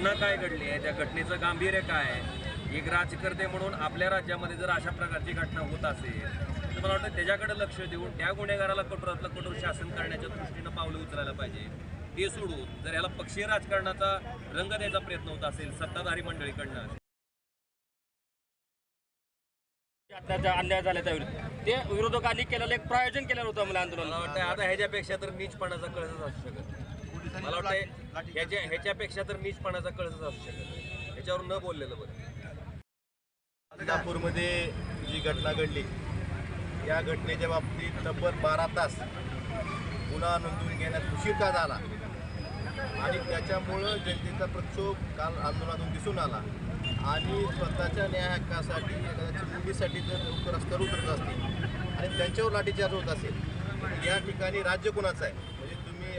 काय घडली आहे? त्या घटनेचं गांभीर्य काय आहे? एक राजकर्ते म्हणून आपल्या राज्यामध्ये जर अशा प्रकारची घटना होत असेल तर मला वाटतं त्याच्याकडे लक्ष देऊन त्या गुन्हेगाराला कठोरातलं कठोर शासन करण्याच्या दृष्टीनं पावलं उचलायला पाहिजे. ते सोडून जर याला पक्षीय राजकारणाचा रंग द्यायचा प्रयत्न होत असेल सत्ताधारी मंडळीकडनं. अत्याचार अन्याय झाला त्या विरुद्ध ते विरोधकांनी केलेलं एक प्रायोजन केलेलं होतं मला आंदोलन. मला वाटतं आता ह्याच्यापेक्षा तर नीचपणाचा कळसच असू शकत मला वाटतं ह्याच्या ह्याच्यापेक्षा तर नीचपणाचा कळसच असू शकत ह्याच्यावर न बोललेलं बरं. नागपूरमध्ये जी घटना घडली या घटनेच्या बाबतीत तब्बल बारा तास गुन्हा नोंदवून घेण्यात उशीर का झाला? आणि त्याच्यामुळं जनतेचा प्रक्षोभ काल आंदोलनातून दिसून आला. आणि स्वतःच्या न्याय हक्कासाठी एखाद्या मुलीसाठी जर लोक रस्त्यावर उतरत असतील आणि त्यांच्यावर लाठीचार्ज होत असेल या ठिकाणी राज्य कुणाचं आहे?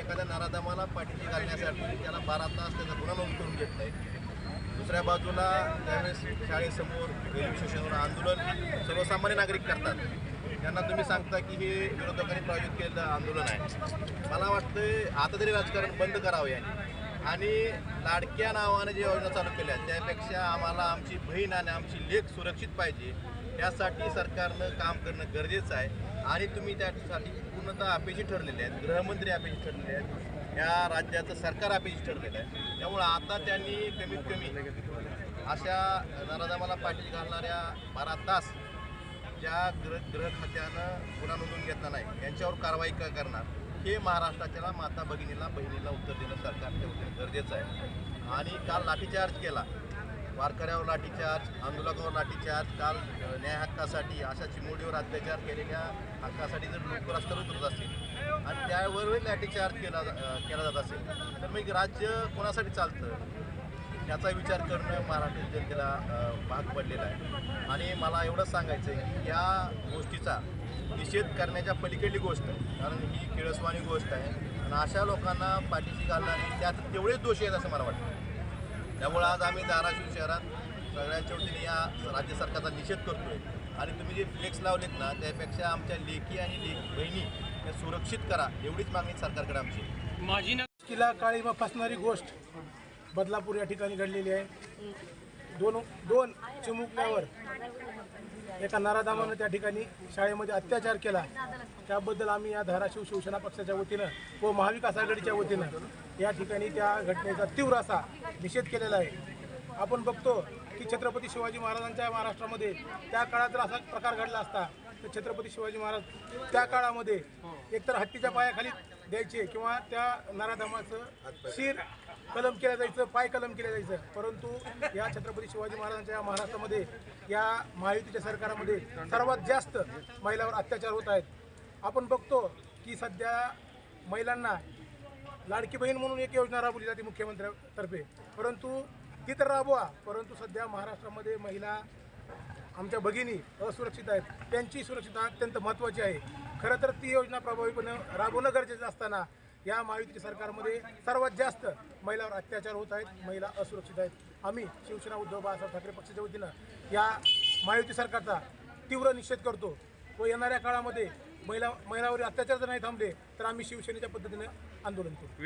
एखाद्या नारादामाला पाठीशी घालण्यासाठी त्याला बारा तास त्याचा गुन्हा नोंद करून घेत नाही दुसऱ्या बाजूला त्यावेळेस शाळेसमोर रेल्वे स्टेशनवर आंदोलन सर्वसामान्य नागरिक करतात. त्यांना तुम्ही सांगता की हे विरोधकांनी प्रायोजित केलेलं आंदोलन आहे. मला वाटतं आता तरी राजकारण बंद करावं याने. आणि लाडक्या नावाने जे योजना चालू केल्या त्यापेक्षा आम्हाला आमची बहीण आणि आमची लेख सुरक्षित पाहिजे यासाठी सरकारनं काम करणं गरजेचं आहे. आणि तुम्ही त्यासाठी पूर्णतः अपेक्षित ठरलेले आहेत गृहमंत्री अपेक्षित ठरलेले आहेत या राज्याचं सरकार अपेक्षित ठरलेलं आहे. त्यामुळं आता त्यांनी कमीत कमी अशा नराधामाला पाठी घालणाऱ्या बारा तास ज्या गृह गृह खात्यानं गुन्हा नोंदवून घेतला नाही यांच्यावर कारवाई का करणार? हे महाराष्ट्राच्या माता भगिनीला बहिणीला उत्तर देणं सरकार ठेवणे गरजेचं आहे. आणि काल लाठीचार्ज केला. वारकऱ्यावर लाठीचार्ज आंदोलकावर लाठीचार्ज काल न्याय हक्कासाठी अशा चिमोडीवर अत्याचार केलेल्या हक्कासाठी जर लोक रस्त्यावर उतरत असतील आणि त्यावरही लाठीचार्ज केला जा- केला जात असेल तर मग राज्य कोणासाठी चालतं? याचा विचार करणं महाराष्ट्र जनतेला भाग पडलेला आहे. आणि मला एवढंच सांगायचं आहे की या गोष्टीचा निषेध करण्याच्या पलीकडली गोष्ट आहे कारण ही किळसवाणी गोष्ट आहे. आणि अशा लोकांना पाठीशी घालणारी त्यात तेवढेच दोषी आहेत असं मला वाटतं. त्यामुळं आज आम्ही धाराशिव शहरात सगळ्यांच्या वतीने या राज्य सरकारचा निषेध करतोय. आणि तुम्ही जे फ्लेक्स लावलेत ना त्यापेक्षा आमच्या लेखी आणि लेख बहिणी त्या सुरक्षित करा एवढीच मागणी सरकारकडे आमची आहे. माझी ना तिला काळीमा फासणारी गोष्ट. बदलापूर या ठिकाणी घडलेली आहे. दोन दोन चिमुकल्यावर एका नराधामानं त्या ठिकाणी शाळेमध्ये अत्याचार केला. त्याबद्दल आम्ही या धाराशिव शिवसेना पक्षाच्या वतीनं व महाविकास आघाडीच्या वतीनं या ठिकाणी त्या घटनेचा तीव्र असा निषेध केलेला आहे. आपण बघतो की छत्रपती शिवाजी महाराजांच्या महाराष्ट्रामध्ये त्या काळात जर असा प्रकार घडला असता तर छत्रपती शिवाजी महाराज त्या काळामध्ये एकतर हत्तीच्या पायाखाली द्यायचे किंवा त्या नराधमाचं शिर कलम केलं जायचं पाय कलम केलं जायचं. परंतु या छत्रपती शिवाजी महाराजांच्या या महाराष्ट्रामध्ये या महायुतीच्या सरकारमध्ये सर्वात जास्त महिलावर अत्याचार होत आहेत. आपण बघतो की सध्या महिलांना लाडकी बहीण म्हणून एक योजना राबवली जाते मुख्यमंत्र्यातर्फे. परंतु ती तर राबवा परंतु सध्या महाराष्ट्रामध्ये महिला आमच्या भगिनी असुरक्षित आहेत. त्यांची सुरक्षितता अत्यंत महत्त्वाची आहे. खरं तर ती योजना प्रभावीपणे राबवणं गरजेचं असताना या महायुतीच्या सरकारमध्ये सर्वात जास्त महिलावर अत्याचार होत आहेत महिला असुरक्षित आहेत. आम्ही शिवसेना उद्धव बाळासाहेब ठाकरे पक्षाच्या वतीनं या महायुती सरकारचा तीव्र निषेध करतो. व येणाऱ्या काळामध्ये महिला महिलावर अत्याचार जर नाही थांबले तर आम्ही शिवसेनेच्या पद्धतीने आंदोलन करू.